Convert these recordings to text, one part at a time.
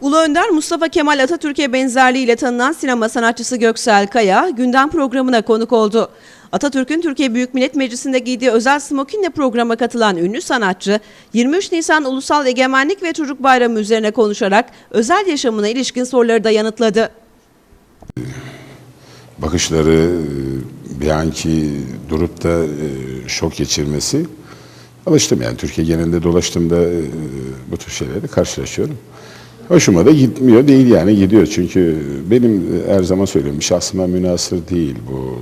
Ulu Önder Mustafa Kemal Atatürk'e benzerliğiyle tanınan sinema sanatçısı Göksel Kaya gündem programına konuk oldu. Atatürk'ün Türkiye Büyük Millet Meclisi'nde giydiği özel smokinle programa katılan ünlü sanatçı 23 Nisan Ulusal Egemenlik ve Çocuk Bayramı üzerine konuşarak özel yaşamına ilişkin soruları da yanıtladı. bakışları e, bir anki durup da e, şok geçirmesi alıştım yani Türkiye genelinde dolaştığımda e, bu tür şeylerle karşılaşıyorum. Hoşuma da gitmiyor değil yani gidiyor çünkü benim her zaman söylüyorum şahsıma münasır değil bu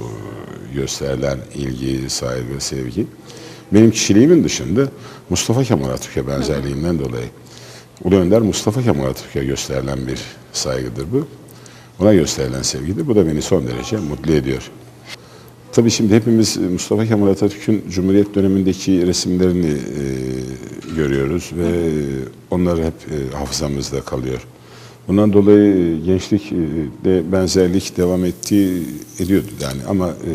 gösterilen ilgi, saygı, sevgi. Benim kişiliğimin dışında Mustafa Kemal Atatürk'e benzerliğinden dolayı Ulu Önder Mustafa Kemal Atatürk'e gösterilen bir saygıdır bu. Ona gösterilen sevgidir. Bu da beni son derece mutlu ediyor. Tabii şimdi hepimiz Mustafa Kemal Atatürk'ün Cumhuriyet dönemindeki resimlerini e, görüyoruz ve onlar hep e, hafızamızda kalıyor. Bundan dolayı e, gençlikte benzerlik devam ettiği ediyordu yani ama e,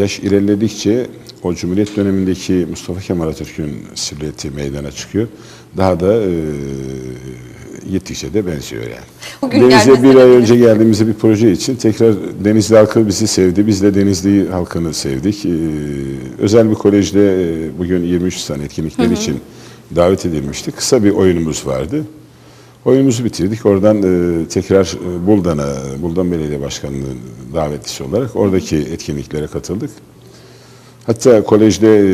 yaş ilerledikçe o Cumhuriyet dönemindeki Mustafa Kemal Atatürk'ün silüeti meydana çıkıyor. Daha da e, gittikçe de benziyor yani. Bugün Deniz'e bir ay önce geldiğimizde bir proje için tekrar Denizli halkı bizi sevdi. Biz de Denizli halkını sevdik. Ee, özel bir kolejde e, bugün 23 Nisan etkinlikleri için davet edilmiştik. Kısa bir oyunumuz vardı. Oyunumuzu bitirdik. Oradan e, tekrar e, Buldan'a, Buldan Belediye Başkanlığı davetlisi olarak oradaki etkinliklere katıldık. Hatta kolejde e,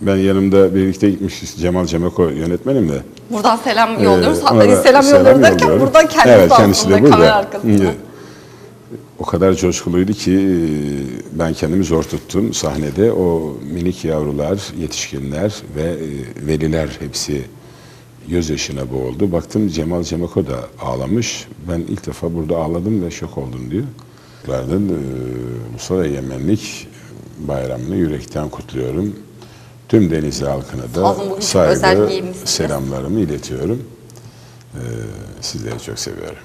ben yanımda birlikte gitmişiz Cemal Cemeko yönetmenimle. Buradan selam Ee, yolluyoruz. ona Hatta da selam, yolluyoruz derken yolluyorum. buradan kendisi evet, kendisi de burada. arkasında. Hı. O kadar coşkuluydu ki e, ben kendimi zor tuttum sahnede. O minik yavrular, yetişkinler ve e, veliler hepsi gözyaşına boğuldu. Baktım Cemal Cemako da ağlamış. Ben ilk defa burada ağladım ve şok oldum diyor. Ardından e, Mustafa Egemenlik bayramını yürekten kutluyorum. Tüm Denizli halkına da saygı, selamlarımı iletiyorum. Ee, sizleri çok seviyorum.